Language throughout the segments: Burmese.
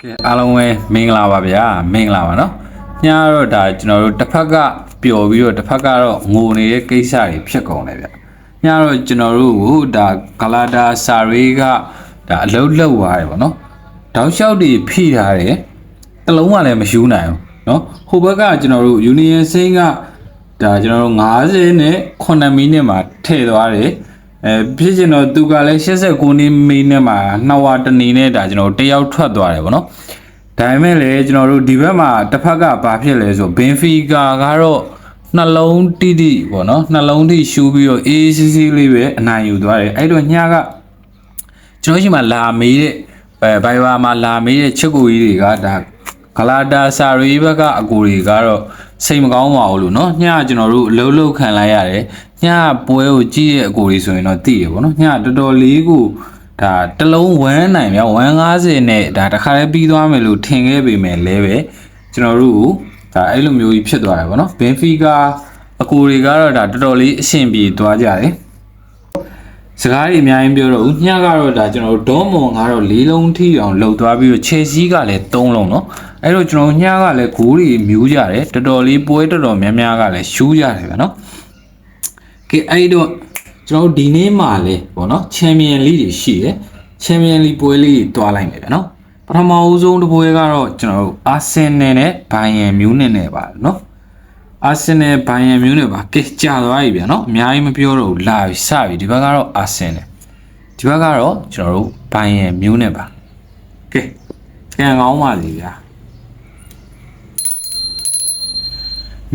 ကဲအားလုံးပဲမင်္ဂလာပါဗျာမင်္ဂလာပါเนาะညတော့ဒါကျွန်တော်တို့တစ်ဖက်ကပျော်ပြီးတော့တစ်ဖက်ကတော့ငိုနေတဲ့ကိစ္စတွေဖြစ်ကုန်တယ်ဗျညတော့ကျွန်တော်တို့ကိုဒါဂလာတာစာရေးကဒါအလုတ်လောက်သွားတယ်ဗောနော်တောက်လျှောက်တွေဖိထားတယ်တစ်လုံးကလည်းမရှူးနိုင်ဘူးเนาะဟိုဘက်ကကျွန်တော်တို့ Union Sing ကဒါကျွန်တော်တို့90နဲ့9မိနစ်မှာထည့်သွားတယ် အဲဖြစ်ချင်တော့သူကလည်း89မိနစ်မှာနှစ်ဝါတနေနဲ့ဒါကျွန်တော်တို့တယောက်ထွက်သွားတယ်ဗောနော်ဒါပေမဲ့လည်းကျွန်တော်တို့ဒီဘက်မှာတစ်ဖက်ကဘာဖြစ်လဲဆိုဘင်ဖီကာကတော့နှလုံးတိတိဗောနော်နှလုံးထိရှူးပြီးတော့ ACC လေးပဲအနိုင်ယူသွားတယ်အဲ့တော့ညက ကျွန်တော်ရှိမှလာမေးတဲ့အဲဘိုင်ဘာမှာလာမေးတဲ့ချစ်ကိုကြီးတွေကဒါဂလာတာစာရီဘက်ကအကူတွေကတော့စိတ်မကောင်းပါဘူးလို့เนาะညကကျွန်တော်တို့အလုံးလုံးခံလိုက်ရတယ် ညပွဲကိုကြည့်ရဲ့အကိုလေးဆိုရင်တော့သိရပေါ့နော်ညတော်တော်လေးကိုဒါတလုံးဝမ်းနိုင်မြောက်150နဲ့ဒါတခါလေးပြီးသွားမယ်လို့ထင်ခဲ့ပေမဲ့လည်းပဲကျွန်တော်တို့ကိုဒါအဲ့လိုမျိုးကြီးဖြစ်သွားတယ်ပေါ့နော်ဘင်ဖီကာအကိုတွေကတော့ဒါတော်တော်လေးအဆင်ပြေသွားကြတယ်စကားတွေအများကြီးပြောတော့ဦးညကတော့ဒါကျွန်တော်ဒေါမွန်ကတော့၄လုံးထိအောင်လှုပ်သွားပြီးတော့ချယ်ဆီးကလည်း၃လုံးနော်အဲ့တော့ကျွန်တော်ညကလည်းဂိုးတွေမြူးကြတယ်တော်တော်လေးပွဲတော်တော်များများကလည်းရှူးကြတယ်ဗျာနော် ကဲအဲ့တော့ကျွန်တော်တို့ဒီနေ့မှလဲပေါ့နော်ချန်ပီယံလိတွေရှိရယ်ချန်ပီယံလိပွဲလေးတွေတွားလိုက်မယ်ဗျာနော်ပထမဦးဆုံးတပွဲကတော့ကျွန်တော်တို့အာဆင်နယ်နဲ့ဘိုင်ယန်မြူးနစ်နဲ့ပါနော်အာဆင်နယ်ဘိုင်ယန်မြူးနစ်ပါကဲကြာသွားပြီဗျာနော်အများကြီးမပြောတော့ဘူးလာပြီစပြီဒီဘက်ကတော့အာဆင်နယ်ဒီဘက်ကတော့ကျွန်တော်တို့ဘိုင်ယန်မြူးနစ်ပါကဲကံကောင်းပါစေဗျာ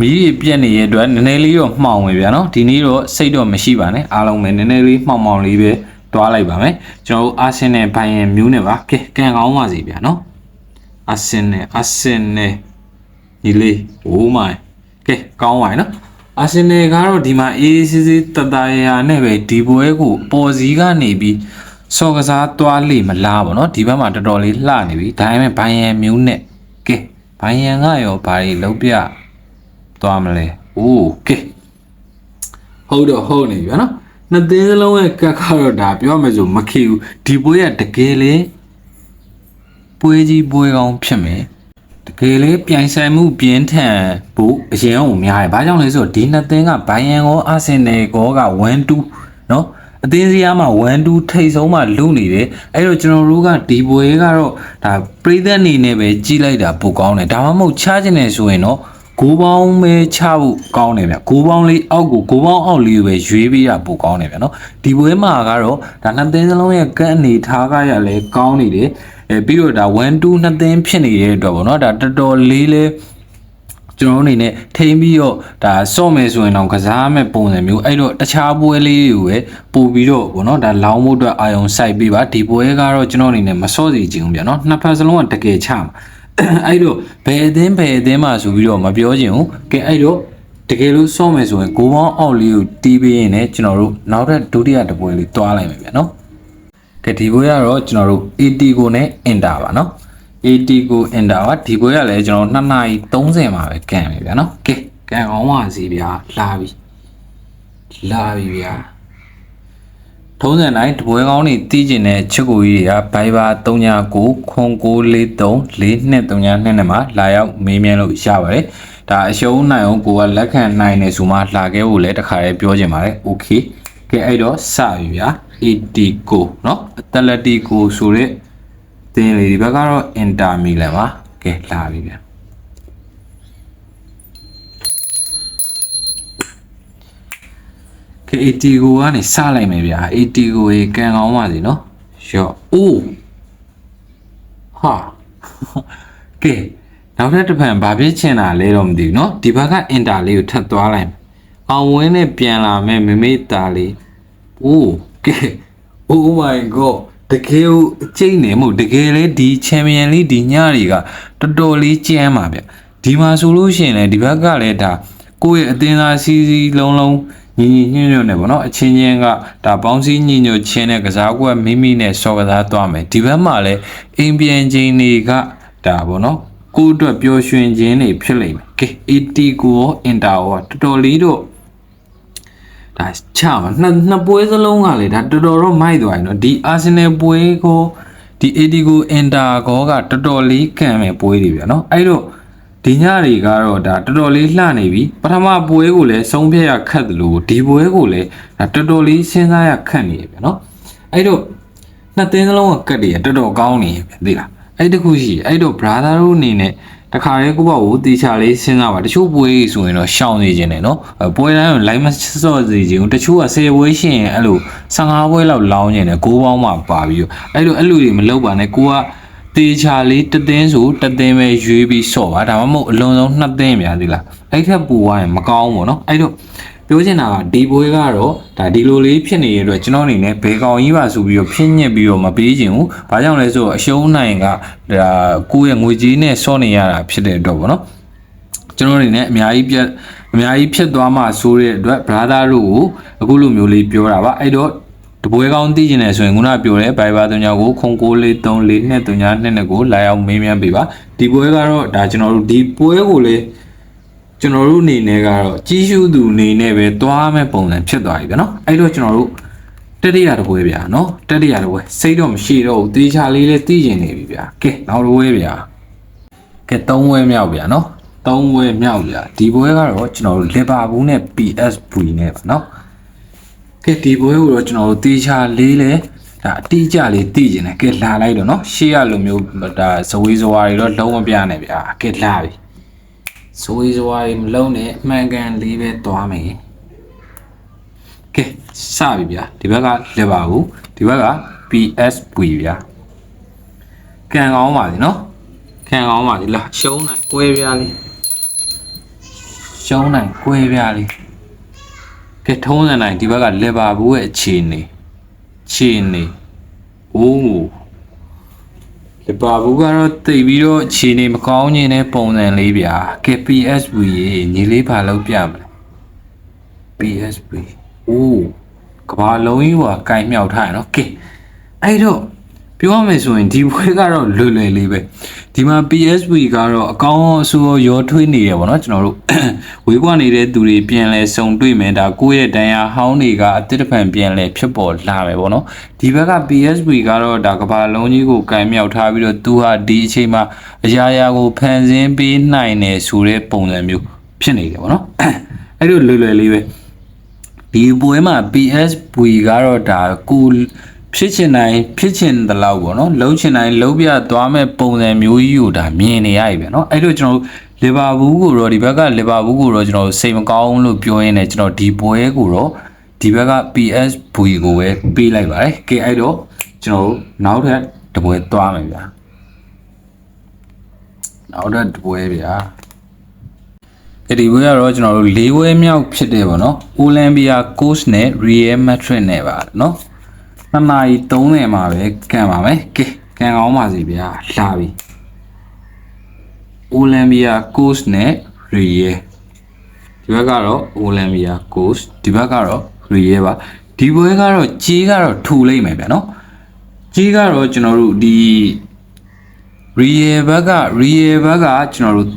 မီးကြီးပြက်နေတဲ့အတွက်နည်းနည်းလေးတော့မှောင်ပဲဗျာနော်ဒီနေ့တော့စိတ်တော့မရှိပါနဲ့အားလုံးပဲနည်းနည်းလေးမှောင်မှောင်လေးပဲတွားလိုက်ပါမယ်ကျွန်တော်တို့အာဆင်နယ်ဘိုင်ယန်မျိုးနဲ့ပါကဲကံကောင်းပါစီဗျာနော်အာဆင်နယ်အာဆင်နယ်ဒီလေး oh my ကဲကောင်းပါပြီနော်အာဆင်နယ်ကတော့ဒီမှာအေးအေးဆေးဆေးတတရာနဲ့ပဲဒီပွဲကိုအပေါ်စီးကနေပြီးစော်ကစားသွားလိမ့်မလားဗောနော်ဒီဘက်မှာတော်တော်လေးလှနေပြီဒါပေမဲ့ဘိုင်ယန်မျိုးနဲ့ကဲဘိုင်ယန်ကရောဘာတွေလုံးပြ သွားမလဲအိုးကဲဟုတ်တော့ဟုတ်နေပြီဗျာနော်နှစ်သင်းစလုံးရဲ့ကတ်ကတော့ဒါပြောမယ်ဆိုမခေဘူးဒီပွဲကတကယ်လေပွဲကြီးပွဲကောင်းဖြစ်မယ် တကယ်လေးပြိုင်ဆိုင်မှုပြင်းထန်ဖို့အရင်ကများတယ်။ဘာကြောင့်လဲဆိုတော့ဒီနှစ်သင်းကဘိုင်ယန်ကောအာဆင်နယ်ကောက1-2เนาะအသင်းစရာမှာ1-2ထိတ်ဆုံးမှလူနေတယ်။အဲ့တော့ကျွန်တော်တို့ကဒီပွဲကတော့ဒါပရိသတ်အနေနဲ့ပဲကြီးလိုက်တာပိုကောင်းတယ်။ဒါမှမဟုတ်ချခြင်းနေဆိုရင်တော့ ဂိုးပေါင်းပဲချဖို့ကောင်းတယ်ဗျ။ဂိုးပေါင်းလေးအောက်ကိုဂိုးပေါင်းအောက်လေးကိုပဲရွေးပေးတာပိုကောင်းတယ်ဗျနော်။ဒီပွဲမှာကတော့ဒါနှစ်သင်းစလုံးရဲ့ကန့်အနေထားကရလည်းကောင်းနေတယ်။အဲပြီးတော့ဒါ1 2နှစ်သင်းဖြစ်နေတဲ့အတွက်ပေါ့နော်ဒါတော်တော်လေးလေးကျွန်တော်တို့အနေနဲ့ထိမ့်ပြီးတော့ဒါစော့မယ်ဆိုရင်တော့ကစားမဲ့ပုံစံမျိုးအဲ့တော့တခြားပွဲလေးတွေကိုပဲပို့ပြီးတော့ပေါ့နော်ဒါလောင်းဖို့အတွက်အာယုံစိုက်ပေးပါဒီပွဲကတော့ကျွန်တော်အနေနဲ့မစော့စီချင်ဘူးဗျာနော်နှစ်ဖက်စလုံးကတကယ်ချမှာ အဲ့တော့ဘယ်အသင်းဘယ်အသင်းမှဆိုပြီးတော့မပြောချင်ဘူးကဲအဲ့တော့တကယ်လို့စောင့်မယ်ဆိုရင်ဂိုးပေါင်းအောက်လေးကိုတီးပေးရင်လည်းကျွန်တော်တို့နောက်ထပ်ဒုတိယတပွဲလေးတွားလိုက်မယ်ဗျာနော်ကဲဒီပွဲကတော့ကျွန်တော်တို့ AT ကိုနဲ့ Inter ပါနော် AT ကို Inter ပါဒီပွဲကလည်းကျွန်တော်2နာရီ30မှာပဲကန်ပြီဗျာနော်ကဲကန်အောင်ပါစီဗျာလာပြီလာပြီဗျာ ထုံးစံတိုင်းတပွဲကောင်းနေတီးကျင်တဲ့ချစ်ကိုကြီးတွေက Viber 39ခွန်943 4239နဲ့မှာလာရောက်မေးမြန်းလို့ရပါတယ်ဒါအရှုံးနိုင်အောင်ကိုကလက်ခံနိုင်နေဆိုမှလာခဲ့ဖို့လည်းတခါလေးပြောချင်ပါတယ် okay ကဲအဲ့တော့စပြီဗျာ Etico เนาะ Atletico ဆိုတဲ့တင်းလေးဒီဘက်ကတော့ Inter Milan ပါကဲလာပြီဗျာ ကဲ Etico ကနေစလိုက်မယ်ဗျာ Etico ရေကန်ကောင်းပါစီเนาะရော့အိုးဟာကဲနောက်ထပ်တစ်ဖန်ဘာဖြစ်ချင်တာလဲတော့မသိဘူးเนาะဒီဘက်က Inter လေးကိုထပ်သွားလိုက်မယ်အောင်ဝင်းနဲ့ပြန်လာမဲ့မမေတာလေး โอ้ကဲ oh my god တကယ်ကိုအကျိတ်နေမို့တကယ်လေဒီချန်ပီယံလိဒီညတွေကတော်တော်လေးကြမ်းပါဗျဒီမှာဆိုလို့ရှိရင်လေဒီဘက်ကလည်းဒါကိုယ့်ရဲ့အသင်းသားစီစီလုံးလုံး ညီညီညွတ်ညွတ်နဲ့ပေါ့နော်အချင်းချင်းကဒါပေါင်းစည်းညီညွတ်ချင်းနဲ့ကစားကွက်မိမိနဲ့စော်ကစားသွားမယ်ဒီဘက်မှာလည်းအိမ်ပြန်ချင်းတွေကဒါပေါ့နော်ကိုယ့်အတွက်ပျော်ရွှင်ခြင်းတွေဖြစ်လိမ့်မယ်ကဲအီတီကိုရောအင်တာရောတော်တော်လေးတော့ဒါချမှာနှစ်နှစ်ပွဲစလုံးကလေဒါတော်တော်တော့မိုက်သွားရင်နော်ဒီအာဆင်နယ်ပွဲကိုဒီအီတီကိုအင်တာကောကတော်တော်လေးကံမဲ့ပွဲတွေပြနော်အဲ့တော့ ဒီညတွေကတော့ဒါတော်တော်လေးလှနေပြီပထမပွဲကိုလည်းဆုံးဖြတ်ရခက်တယ်လို့ဒီပွဲကိုလည်းဒါတော်တော်လေးစဉ်းစားရခက်နေရဗျာနော်အဲ့တော့နှစ်သင်းစလုံးကကတ်တွေတော်တော်ကောင်းနေဗျာသိလားအဲ့တခုရှိအဲ့တော့ brother တို့အနေနဲ့တခါလေးကိုပေါ့ကိုတေချာလေးစဉ်းစားပါတချို့ပွဲကြီးဆိုရင်တော့ရှောင်နေခြင်းတယ်နော်ပွဲတိုင်းကို live မစော့စေခြင်းတချို့က10ပွဲရှိရင်အဲ့လို15ပွဲလောက်လောင်းနေတယ်6ပေါင်းမှပါပြီးတော့အဲ့လိုအဲ့လိုတွေမလုပ်ပါနဲ့ကိုက တေချာလေးတသိန်းဆိုတသိန်းပဲရွေးပြီးစော့ပါဒါမှမဟုတ်အလုံးစုံ2သိန်းများသီလားအဲ့ထက်ပူသွားရင်မကောင်းဘူးနော်အဲ့တော့ပြောချင်တာကဒီပွဲကတော့ဒါဒီလိုလေးဖြစ်နေတဲ့အတွက်ကျွန်တော်အနေနဲ့ဘယ်ကောင်ကြီးပါဆိုပြီးတော့ဖြစ်ညစ်ပြီးတော့မပေးချင်ဘူး။ဘာကြောင့်လဲဆိုတော့အရှုံးနိုင်ကဒါကိုယ့်ရဲ့ငွေကြေးနဲ့စော့နေရတာဖြစ်တဲ့အတွက်ပေါ့နော်။ကျွန်တော်အနေနဲ့အများကြီးပြတ်အများကြီးဖြစ်သွားမှဆိုတဲ့အတွက် brother တို့ကိုအခုလိုမျိုးလေးပြောတာပါ။အဲ့တော့ တပွဲကောင်းသိကျင်တယ်ဆိုရင်ခုနပြောတဲ့ Viber တုံညာကိုခုံ64342နဲ့တုံညာ2နဲ့ကိုလာရောက်မေးမြန်းပေးပါဒီပွဲကတော့ဒါကျွန်တော်တို့ဒီပွဲကိုလေကျွန်တော်တို့အနေနဲ့ကတော့ကြီးစုသူအနေနဲ့ပဲသွားမဲ့ပုံစံဖြစ်သွားပြီဗျာနော်အဲ့တော့ကျွန်တော်တို့တတိယတပွဲဗျာနော်တတိယတပွဲစိတ်တော့မရှိတော့ဘူးတေချာလေးလေးသိကျင်နေပြီဗျာကဲနောက်တပွဲဗျာကဲ၃ပွဲမြောက်ဗျာနော်၃ပွဲမြောက်ဗျာဒီပွဲကတော့ကျွန်တော်တို့လီဗာပူးနဲ့ PSV နဲ့ပါနော် ကဲဒီပွဲကိုတော့ကျွန်တော်တို့တေချာလေးလဲဒါအတိအကျလေးသိကျင်တယ်ကဲလာလိုက်တော့เนาะရှေ့ရလိုမျိုးဒါဇဝေးဇဝါတွေတော့လုံးမပြနဲ့ဗျာကဲလာပြီဇဝေးဇဝါတွေမလုံးနဲ့အမှန်ကန်လေးပဲသွားမယ်ကဲစပြီဗျာဒီဘက်ကလက်ပါဘူးဒီဘက်က PSV ဗျာကန်ကောင်းပါစီเนาะကန်ကောင်းပါစီလာရှုံးနိုင်ကွဲပြားလေးရှုံးနိုင်ကွဲပြားလေး ကဲထုံးစံတိုင်းဒီဘက်ကလီဗာပူးရဲ့အခြေအနေအခြေအနေအိုးလီဗာပူးကတော့တိတ်ပြီးတော့အခြေအနေမကောင်းခြင်းနဲ့ပုံစံလေးဗျာကဲ PSV ရေညီလေးဘာလုပ်ပြမလဲ PSV အိုးကဘာလုံးကြီးကကင်မြောက်ထားရနော်ကဲအဲ့တော့ ပြောရမယ်ဆိုရင်ဒီဘွဲကတော့လွယ်လွယ်လေးပဲဒီမှာ PSV ကတော့အကောင်းအဆိုးရောထွေးနေရပါတော့ကျွန်တော်တို့ဝေးကွာနေတဲ့သူတွေပြန်လဲစုံတွေ့မယ်ဒါကိုယ့်ရဲ့တန်ရာဟောင်းတွေကအတစ်တစ်ဖန်ပြန်လဲဖြစ်ပေါ်လာမယ်ပေါ့နော်ဒီဘက်က PSV ကတော့ဒါကဘာလုံးကြီးကိုကင်မြောက်ထားပြီးတော့သူဟာဒီအချိန်မှာအရာရာကိုဖန်ဆင်းပေးနိုင်တယ်ဆိုတဲ့ပုံစံမျိုးဖြစ်နေတယ်ပေါ့နော်အဲ့လိုလွယ်လွယ်လေးပဲဒီပွဲမှာ PSV ကတော့ဒါကို ဖြစ်ချင်တိုင်းဖြစ်ချင်တဲ့လောက်ပေါ့နော်လုံးချင်တိုင်းလုံးပြသွားမဲ့ပုံစံမျိုးကြီးကိုဒါမြင်နေရပြီဗျာနော်အဲ့လိုကျွန်တော်တို့လီဗာပူးကိုတော့ဒီဘက်ကလီဗာပူးကိုတော့ကျွန်တော်တို့စိတ်မကောင်းလို့ပြောရင်းနဲ့ကျွန်တော်ဒီပွဲကိုတော့ဒီဘက်က PSV ကိုပဲပေးလိုက်ပါတယ်ကဲအဲ့တော့ကျွန်တော်တို့နောက်ထပ်တစ်ပွဲသွားမယ်ဗျာနောက်ထပ်တစ်ပွဲဗျာအဲ့ဒီဘွဲကတော့ကျွန်တော်တို့၄ဘွဲမြောက်ဖြစ်တယ်ပေါ့နော်။ Olympia Coast နဲ့ Real Madrid နဲ့ပါနော်။ နှစ်နာရီ30မှာပဲကန်ပါမယ်။ကဲကန်ကောင်းပါစီဗျာ။လာပြီ။ Olympia Coast နဲ့ Real ဒီဘက်ကတော့ Olympia Coast ဒီဘက်ကတော့ Real ပါ။ဒီဘွဲကတော့ကြီးကတော့ထူလိုက်မယ်ဗျာနော်။ကြီးကတော့ကျွန်တော်တို့ဒီ real ဘက်က real ဘက်ကကျွန်တော်တို့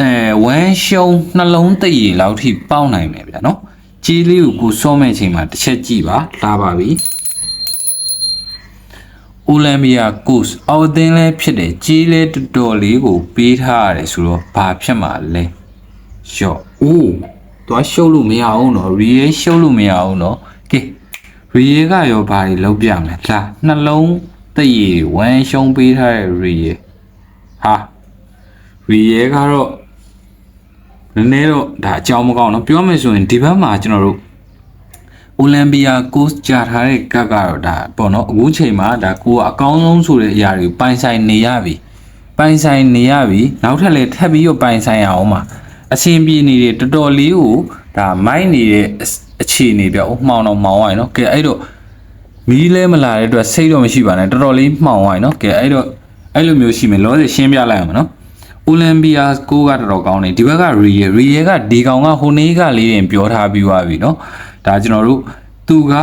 အဲဝမ်းရှုံနှလုံးသိပ်ရည်လောက်ထိပေါက်နိုင်မယ်ဗျာနော်ကြီးလေးကိုကိုစောမဲ့ချိန်မှာတစ်ချက်ကြည့်ပါလာပါပြီ အိုလံပီယာကိုစ်အော်အသင်းလဲဖြစ်တယ်ကြီးလဲတော်တော်လေးကိုပေးထားရတယ်ဆိုတော့ဘာဖြစ်မှာလဲရော့အိုးသွားရှုပ်လို့မရအောင်နော် real ရှုပ်လို့မရအောင်နော်ကဲ real ကရောဘာတွေလောက်ပြမလဲလာနှလုံးသိပ်ရည်ဝမ်းရှုံပေးထားတဲ့ real ဟာရီရဲကတော့နည်းနည်းတော့ဒါအကြောင်းမကောင်းတော့ပြောမယ်ဆိုရင်ဒီဘက်မှာကျွန်တော်တို့ အိုလံပီယာကိုစ်ကြာထားတဲ့ကတ်ကတော့ဒါပေါ့နော်အခုချိန်မှာဒါကိုကအကောင်းဆုံးဆိုတဲ့အရာတွေပိုင်ဆိုင်နေရပြီပိုင်ဆိုင်နေရပြီနောက်ထပ်လည်းထပ်ပြီးတော့ပိုင်ဆိုင်ရအောင်ပါအရှင်ပြေနေတဲ့တော်တော်လေးကိုဒါမိုက်နေတဲ့အခြေအနေပြောင်းမှောင်တော့မှောင်သွားရင်နော်ကဲအဲ့တော့မီးလဲမလာတဲ့အတွက်စိတ်တော့မရှိပါနဲ့တော်တော်လေးမှောင်သွားရင်နော်ကဲအဲ့တော့အဲ့လိုမျိုးရှိမယ်လောဆယ်ရှင်းပြလိုက်အောင်နော်အိုလံပီယာကိုကတော်တော်ကောင်းနေဒီဘက်ကရီယယ်ရီယယ်ကဒီကောင်ကဟိုနေ့ကလေးတင်ပြောထားပြီးသွားပြီနော် ဒါကျွန်တော်တို့သူက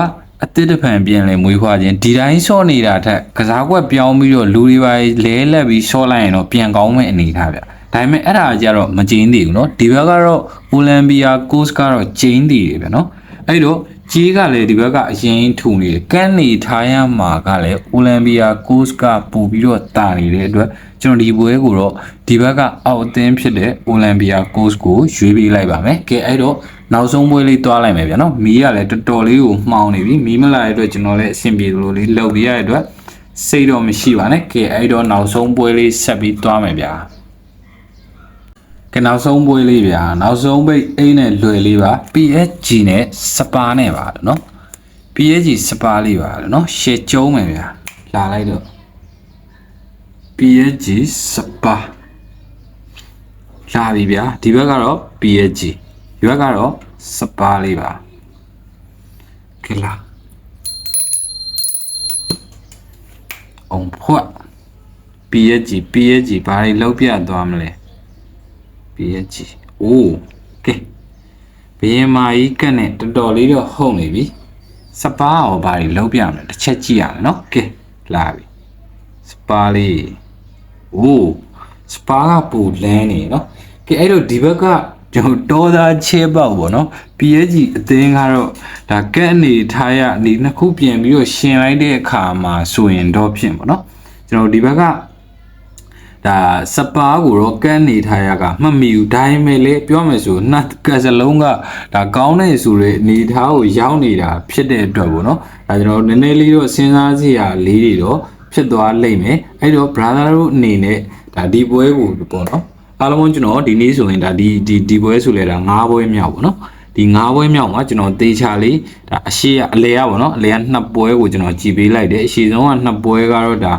အတစ်တဖန်ပြန်လဲမွေးဖွားခြင်းဒီတိုင်းဆော့နေတာထက်ကစားကွက်ပြောင်းပြီးတော့လူတွေပါလဲလက်ပြီးဆော့လိုက်ရင်တော့ပြန်ကောင်းမဲ့အနေထားဗျဒါပေမဲ့အဲ့ဒါကြတော့မကျင်းသေးဘူးเนาะဒီဘက်ကတော့အိုလံပီယာကိုစ်ကတော့ကျင်းသေးတယ်ဗျเนาะအဲ့တော့ ကြီးကလည်းဒီဘက်ကအရင်ထူနေတယ်ကန်နေထားရမှာကလည်းအိုလံပီယာကိုစ်ကပို့ပြီးတော့တာနေတဲ့အတွက်ကျွန်တော်ဒီပွဲကိုတော့ဒီဘက်ကအောက်အသင်းဖြစ်တဲ့အိုလံပီယာကိုစ်ကိုရွေးပေးလိုက်ပါမယ်ကဲအဲ့တော့နောက်ဆုံးပွဲလေးတွားလိုက်မယ်ဗျာနော်မီးကလည်းတော်တော်လေးကိုမှောင်နေပြီမီးမလာတဲ့အတွက်ကျွန်တော်လည်းအဆင်ပြေလို့လေးလှုပ်ပြရတဲ့အတွက်စိတ်တော့မရှိပါနဲ့ကဲအဲ့တော့နောက်ဆုံးပွဲလေးဆက်ပြီးတွားမယ်ဗျာ ကဲနောက်ဆုံးပွဲလေးဗျာနောက်ဆုံးပိတ်အိမ်နဲ့လွယ်လေးပါ PSG နဲ့စပါနဲ့ပါလို့နော် PSG စပါလေးပါလို့နော်ရှေ့ကျုံးမယ်ဗျာလာလိုက်တော့ PSG စပါလာပြီဗျာဒီဘက်ကတော့ PSG ဒီဘက်ကတော့စပါလေးပါကဲလာအောင်ဖွက် PSG PSG ဘာတွေလောက်ပြသွားမလဲ PSG အိုးကဲဘယင်မာကြီးကက်နဲ့တော်တော်လေးတော့ဟုတ်နေပြီစပါးရောဘာတွေလုံးပြမလဲတစ်ချက်ကြည့်ရတယ်နော်ကဲလာပြီစပါးလေးအိုးစပါးကပူလန်းနေနော်ကဲအဲ့တော့ဒီဘက်ကကျွန်တော်တော်သားချဲပေါက်ပေါ့နော် PSG အသင်းကတော့ဒါကက်အနေထားရအနေနှစ်ခုပြင်ပြီးတော့ရှင်လိုက်တဲ့အခါမှာဆိုရင်တော့ဖြစ်ပေါ့နော်ကျွန်တော်ဒီဘက်က ဒါစပါးကိုတော့ကန်းနေထားရကမှတ်မိဘူးဒါပေမဲ့လေပြောမယ်ဆိုနှစ်ကစလုံးကဒါကောင်းတဲ့ဆိုတဲ့အနေထားကိုရောက်နေတာဖြစ်တဲ့အတွက်ပေါ့နော်ဒါကျွန်တော်နည်းနည်းလေးတော့စဉ်းစားစရာလေးတွေတော့ဖြစ်သွားလိမ့်မယ်အဲ့တော့ brother တို့အနေနဲ့ဒါဒီပွဲကိုပေါ့နော်အားလုံးကျွန်တော်ဒီနေ့ဆိုရင်ဒါဒီဒီဒီပွဲဆိုလဲဒါ၅ပွဲမြောက်ပေါ့နော်ဒီ၅ပွဲမြောက်မှာကျွန်တော်တေချာလေးဒါအရှိအလဲရပါတော့အလဲကနှစ်ပွဲကိုကျွန်တော်ကြည်ပေးလိုက်တယ်အရှိဆုံးကနှစ်ပွဲကတော့ဒါ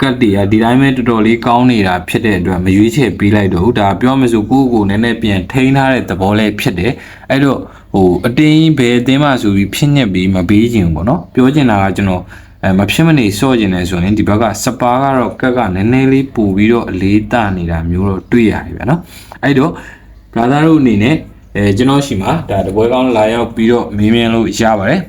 ကတ်တွေကဒီတိုင်းပဲတော်တော်လေးကောင်းနေတာဖြစ်တဲ့အတွက်မရွေးချယ်ပေးလိုက်တော့ဘူးဒါပြောမစို့ကိုယ့်ကိုယ်နည်းနည်းပြန်ထိန်းထားတဲ့သဘောလေးဖြစ်တယ်အဲ့တော့ဟိုအတင်းဘယ်အတင်းမှဆိုပြီးဖြစ်ညက်ပြီးမပေးခြင်းဘူးပေါ့နော်ပြောချင်တာကကျွန်တော်အဲမဖြစ်မနေစော့ကျင်နေဆိုရင်ဒီဘက်ကစပါးကတော့ကက်ကနည်းနည်းလေးပို့ပြီးတော့အလေးတနေတာမျိုးတော့တွေ့ရတယ်ဗျာနော်အဲ့တော့ brother တို့အနေနဲ့အဲကျွန်တော်ရှိမှာဒါတပွဲကောင်းလာရောက်ပြီးတော့မေးမြန်းလို့ရပါတယ်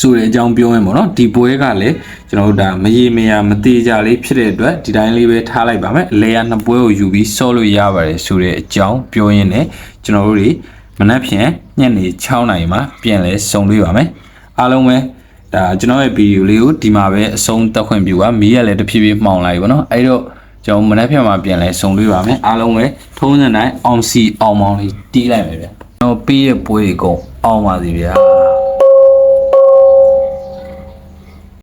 ဆိုတဲ့အကြောင်းပြောရင်ပေါ့နော်ဒီပွဲကလည်းကျွန်တော်တို့ဒါမရေမရမသေးကြလေးဖြစ်တဲ့အတွက်ဒီတိုင်းလေးပဲထားလိုက်ပါမယ်အလဲရနှစ်ပွဲကိုယူပြီးစောလို့ရပါတယ်ဆိုတဲ့အကြောင်းပြောရင်းနဲ့ကျွန်တော်တို့တွေမနက်ဖြန်ညနေ6နာရီမှာပြန်လဲဆုံတွေ့ပါမယ်အားလုံးပဲဒါကျွန်တော်ရဲ့ဗီဒီယိုလေးကိုဒီမှာပဲအဆုံးသတ်ခွင့်ပြုပါမီးရလည်းတဖြည်းဖြည်းမှောင်လာပြီပေါ့နော်အဲ့တော့ကျွန်တော်မနက်ဖြန်မှာပြန်လဲဆုံတွေ့ပါမယ်အားလုံးပဲထုံးစံတိုင်းအောင်စီအောင်မောင်လေးတီးလိုက်မယ်ဗျကျွန်တော်ပေးရဲ့ပွဲကိုအောင်ပါစီဗျာ